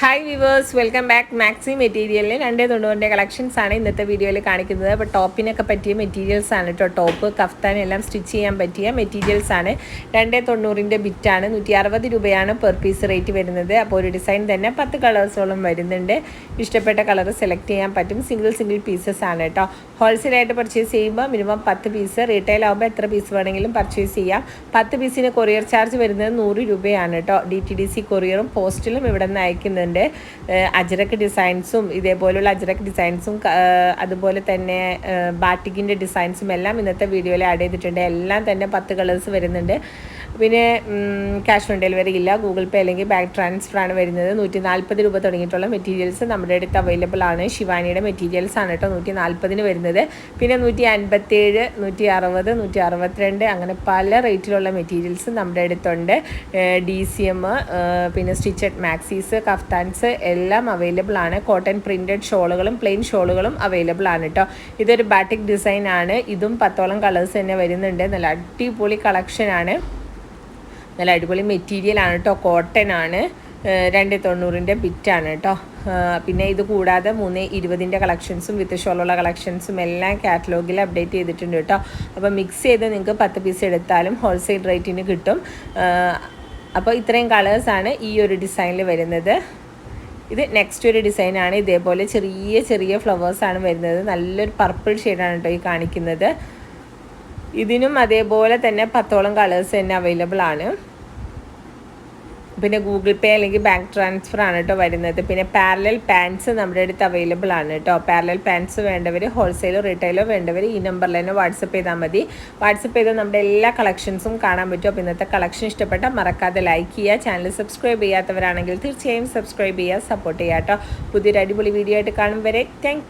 Hi viewers welcome back maxi മെറ്റീരിയലിൽ രണ്ടേ തൊണ്ണൂറിന്റെ collections ആണ് ഇന്നത്തെ വീഡിയോയിൽ കാണിക്കുന്നത്. അപ്പോൾ ടോപ്പിനൊക്കെ പറ്റിയ മെറ്റീരിയൽസ് ആണ് കേട്ടോ ടോപ്പ് കഫ്താൻ എല്ലാം സ്റ്റിച്ച് ചെയ്യാൻ പറ്റിയ മെറ്റീരിയൽസ് ആണ്. രണ്ടേ തൊണ്ണൂറിന്റെ ബിറ്റാണ് നൂറ്റി അറുപത് രൂപയാണ് പെർ പീസ് റേറ്റ് വരുന്നത്. അപ്പോൾ ഒരു ഡിസൈൻ തന്നെ പത്ത് കളേഴ്സോളം വരുന്നുണ്ട്. ഇഷ്ടപ്പെട്ട കളർ സെലക്ട് ചെയ്യാൻ പറ്റും. സിംഗിൾ സിംഗിൾ പീസസ് ആണ് കേട്ടോ ഹോൾസെയിലായിട്ട് പർച്ചേസ് ചെയ്യുമ്പോൾ മിനിമം പത്ത് പീസ് റീറ്റെയിൽ ആകുമ്പോൾ എത്ര പീസ് വേണമെങ്കിലും പർച്ചേസ് ചെയ്യാം. പത്ത് പീസിന് കൊറിയർ ചാർജ് വരുന്നത് നൂറ് രൂപയാണ് കേട്ടോ ഡി ടി ഡി സി കൊറിയറും പോസ്റ്റിലും ഇവിടെ നിന്ന് അയക്കുന്നുണ്ട്. അജരക്ക് ഡിസൈൻസും ഇതേപോലുള്ള അജരക്ക് ഡിസൈൻസും അതുപോലെ തന്നെ ബാറ്റിക്കിന്റെ ഡിസൈൻസും എല്ലാം ഇന്നത്തെ വീഡിയോയിൽ ആഡ് ചെയ്തിട്ടുണ്ട്. എല്ലാം തന്നെ പത്ത് കളേഴ്സ് വരുന്നുണ്ട്. പിന്നെ ക്യാഷ് ഓൺ ഡെലിവറി ഇല്ല. ഗൂഗിൾ പേ അല്ലെങ്കിൽ ബാങ്ക് ട്രാൻസ്ഫർ ആണ് വരുന്നത്. നൂറ്റി നാൽപ്പത് രൂപ തുടങ്ങിയിട്ടുള്ള മെറ്റീരിയൽസ് നമ്മുടെ അടുത്ത് അവൈലബിൾ ആണ്. ശിവാനിയുടെ മെറ്റീരിയൽസ് ആണ് കേട്ടോ നൂറ്റി നാൽപ്പതിന് വരുന്നത്. പിന്നെ നൂറ്റി അൻപത്തേഴ് നൂറ്റി അറുപത് നൂറ്റി അറുപത്തിരണ്ട് അങ്ങനെ പല റേറ്റിലുള്ള മെറ്റീരിയൽസ് നമ്മുടെ അടുത്തുണ്ട്. ഡി സി എം പിന്നെ സ്റ്റിച്ചഡ് മാക്സീസ് കഫ്താൻസ് എല്ലാം അവൈലബിൾ ആണ്. കോട്ടൺ പ്രിന്റഡ് ഷോളുകളും പ്ലെയിൻ ഷോളുകളും അവൈലബിൾ ആണ് കേട്ടോ. ഇതൊരു ബാറ്റിക് ഡിസൈൻ ആണ്. ഇതും പത്തോളം കളേഴ്സ് തന്നെ വരുന്നുണ്ട്. നല്ല അടിപൊളി കളക്ഷനാണ് നല്ല അടിപൊളി മെറ്റീരിയൽ ആണ് കേട്ടോ കോട്ടൺ ആണ്. രണ്ട് തൊണ്ണൂറിന്റെ ബിറ്റാണ് കേട്ടോ പിന്നെ ഇത് കൂടാതെ മൂന്ന് ഇരുപതിന്റെ കളക്ഷൻസും വിത്ത് ഷോളുള്ള കളക്ഷൻസും എല്ലാം കാറ്റലോഗിൽ അപ്ഡേറ്റ് ചെയ്തിട്ടുണ്ട് കേട്ടോ അപ്പോൾ മിക്സ് ചെയ്ത് നിങ്ങൾക്ക് പത്ത് പീസ് എടുത്താലും ഹോൾസെയിൽ റേറ്റിന് കിട്ടും. അപ്പോൾ ഇത്രയും കളേഴ്സാണ് ഈ ഒരു ഡിസൈനിൽ വരുന്നത്. ഇത് നെക്സ്റ്റ് ഒരു ഡിസൈനാണ് ഇതേപോലെ ചെറിയ ചെറിയ ഫ്ലവേഴ്സാണ് വരുന്നത്. നല്ലൊരു പർപ്പിൾ ഷെയ്ഡാണ് കേട്ടോ ഈ കാണിക്കുന്നത്. ഇതിനും അതേപോലെ തന്നെ പത്തോളം കളേഴ്സ് തന്നെ അവൈലബിൾ ആണ്. പിന്നെ ഗൂഗിൾ പേ അല്ലെങ്കിൽ ബാങ്ക് ട്രാൻസ്ഫർ ആണ് കേട്ടോ വരുന്നത്. പിന്നെ പാരലൽ പാൻസ് നമ്മുടെ അടുത്ത് അവൈലബിൾ ആണ് കേട്ടോ പാരലൽ പാൻസ് വേണ്ടവർ ഹോൾസെയിലോ റീറ്റെയിലോ വേണ്ടവർ ഈ നമ്പറിൽ തന്നെ വാട്സപ്പ് ചെയ്താൽ മതി. വാട്സപ്പ് ചെയ്താൽ നമ്മുടെ എല്ലാ കളക്ഷൻസും കാണാൻ പറ്റും. അപ്പോൾ ഇന്നത്തെ കളക്ഷൻ ഇഷ്ടപ്പെട്ടാൽ മറക്കാതെ ലൈക്ക് ചെയ്യുക. ചാനൽ സബ്സ്ക്രൈബ് ചെയ്യാത്തവരാണെങ്കിൽ തീർച്ചയായും സബ്സ്ക്രൈബ് ചെയ്യുക സപ്പോർട്ട് ചെയ്യുക കേട്ടോ പുതിയൊരു അടിപൊളി വീഡിയോ ആയിട്ട് കാണും വരെ. താങ്ക്